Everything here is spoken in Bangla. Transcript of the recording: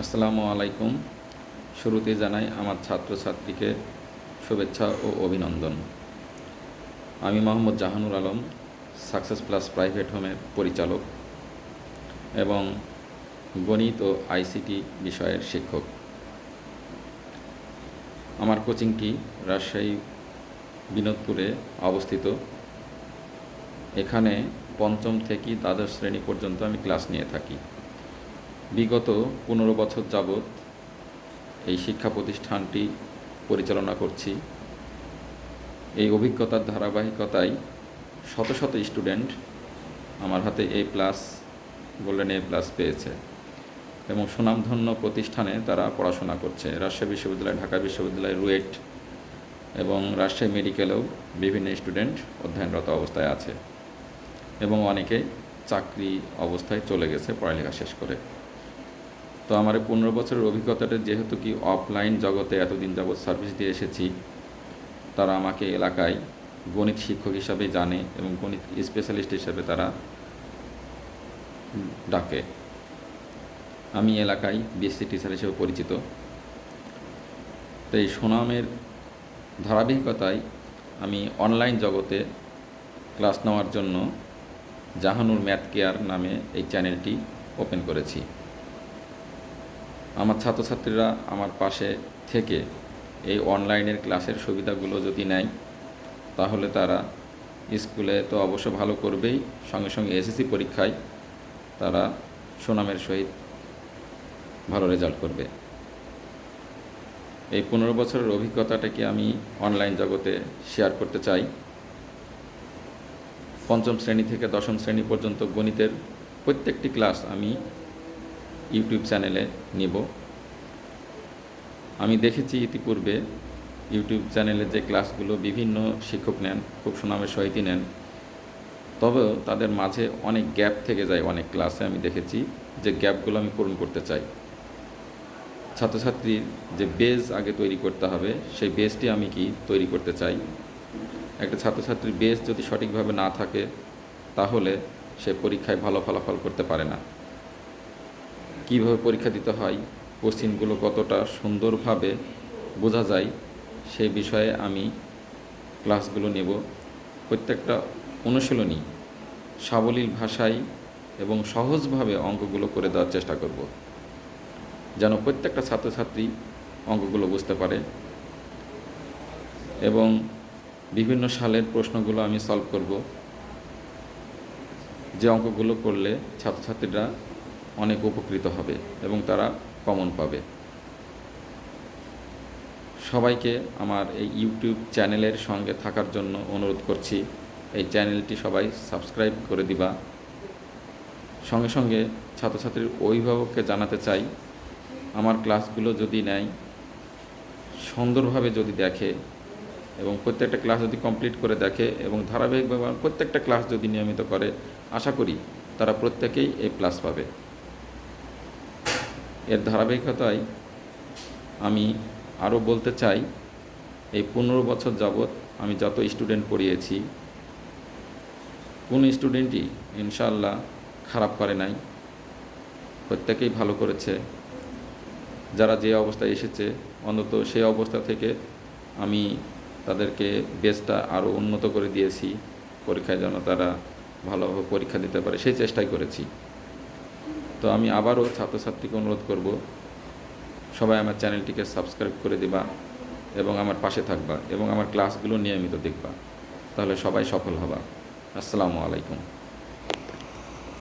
আসসালামু আলাইকুম। শুরুতে জানাই আমার ছাত্রছাত্রীকে শুভেচ্ছা ও অভিনন্দন। আমি Mohammad Jahanur Alam, success plus private হোমের পরিচালক এবং গণিত ও আইসিটি বিষয়ের শিক্ষক। আমার কোচিংটি রাজশাহী বিনোদপুরে অবস্থিত। এখানে পঞ্চম থেকে দ্বাদশ শ্রেণি পর্যন্ত আমি ক্লাস নিয়ে থাকি। বিগত পনেরো বছর যাবৎ এই শিক্ষা প্রতিষ্ঠানটি পরিচালনা করছি। এই অভিজ্ঞতার ধারাবাহিকতায় শত শত স্টুডেন্ট আমার হাতে A plus golden A plus পেয়েছে এবং সুনামধন্য প্রতিষ্ঠানে তারা পড়াশোনা করছে। রাজশাহী বিশ্ববিদ্যালয়, ঢাকা বিশ্ববিদ্যালয়, রুয়েট এবং রাজশাহী মেডিকেলেও বিভিন্ন স্টুডেন্ট অধ্যয়নরত অবস্থায় আছে এবং অনেকে চাকরি অবস্থায় চলে গেছে, পড়ালেখা শেষ করে। তো আমার পনেরো বছরের অভিজ্ঞতাটা যেহেতু কি অফলাইন জগতে এতদিন যাবৎ সার্ভিস দিয়ে এসেছি, তারা আমাকে এলাকায় গণিত শিক্ষক হিসাবে জানে এবং গণিত স্পেশালিস্ট হিসাবে তারা ডাকে। আমি এলাকায় বিএসসি টিচার হিসেবে পরিচিত। তো এই সুনামের ধারাবাহিকতায় আমি অনলাইন জগতে ক্লাস নেওয়ার জন্য জাহানুর ম্যাথ কেয়ার নামে এই চ্যানেলটি ওপেন করেছি। আমার ছাত্রছাত্রীরা আমার পাশে থেকে এই অনলাইনের ক্লাসের সুবিধাগুলো যদি নেয়, তাহলে তারা স্কুলে তো অবশ্য ভালো করবেই, সঙ্গে সঙ্গে এসএসসি পরীক্ষায় তারা সুনামের সহিত ভালো রেজাল্ট করবে। এই পনেরো বছরের অভিজ্ঞতাটাকে আমি অনলাইন জগতে শেয়ার করতে চাই। পঞ্চম শ্রেণি থেকে দশম শ্রেণি পর্যন্ত গণিতের প্রত্যেকটি ক্লাস আমি ইউটিউব চ্যানেলে নিব। আমি দেখেছি ইতিপূর্বে ইউটিউব চ্যানেলে যে ক্লাসগুলো বিভিন্ন শিক্ষক নেন, খুব সুনামের সহিতই নেন, তবেও তাদের মাঝে অনেক গ্যাপ থেকে যায় অনেক ক্লাসে আমি দেখেছি যে গ্যাপগুলো আমি পূরণ করতে চাই। ছাত্রছাত্রীর যে বেজ আগে তৈরি করতে হবে, সেই বেজটি আমি কি তৈরি করতে চাই? একটা ছাত্রছাত্রীর বেজ যদি সঠিকভাবে না থাকে, তাহলে সে পরীক্ষায় ভালো ফলাফল করতে পারে না। কীভাবে পরীক্ষা দিতে হয়, কোশ্চিনগুলো কতটা সুন্দরভাবে বোঝা যায় সেই বিষয়ে আমি ক্লাসগুলো নেব। প্রত্যেকটা অনুশীলনী সাবলীল ভাষায় এবং সহজভাবে অঙ্কগুলো করে দেওয়ার চেষ্টা করব, যেন প্রত্যেকটা ছাত্রছাত্রী অঙ্কগুলো বুঝতে পারে এবং বিভিন্ন সালের প্রশ্নগুলো আমি সলভ করব। যে অঙ্কগুলো করলে ছাত্রছাত্রীরা অনেক উপকৃত হবে এবং তারা কমন পাবে। সবাইকে আমার এই ইউটিউব চ্যানেলের সঙ্গে থাকার জন্য অনুরোধ করছি, এই চ্যানেলটি সবাই সাবস্ক্রাইব করে দিবা। সঙ্গে সঙ্গে ছাত্রছাত্রীর অভিভাবককে জানাতে চাই, আমার ক্লাসগুলো যদি নেয়, সুন্দরভাবে যদি দেখে এবং প্রত্যেকটা ক্লাস যদি কমপ্লিট করে দেখে এবং ধারাবাহিকভাবে প্রত্যেকটা ক্লাস যদি নিয়মিত করে, আশা করি তারা প্রত্যেকেই এ প্লাস পাবে। এর ধারাবাহিকতায় আমি আরও বলতে চাই, এই পনেরো বছর যাবৎ আমি যত স্টুডেন্ট পড়িয়েছি, কোনো স্টুডেন্টই ইনশাল্লাহ খারাপ করে নাই। প্রত্যেকেই ভালো করেছে। যারা যে অবস্থায় এসেছে, অন্তত সেই অবস্থা থেকে আমি তাদেরকে বেসটা আরও উন্নত করে দিয়েছি। পরীক্ষায় যেন তারা ভালোভাবে পরীক্ষা দিতে পারে, সেই চেষ্টাই করেছি। তো আমি আবারও ছাত্রছাত্রীকে অনুরোধ করব, সবাই আমার চ্যানেলটিকে সাবস্ক্রাইব করে দিবা এবং আমার পাশে থাকবা এবং আমার ক্লাসগুলো নিয়মিত দেখবা, তাহলে সবাই সফল হবা। আসসালামু আলাইকুম।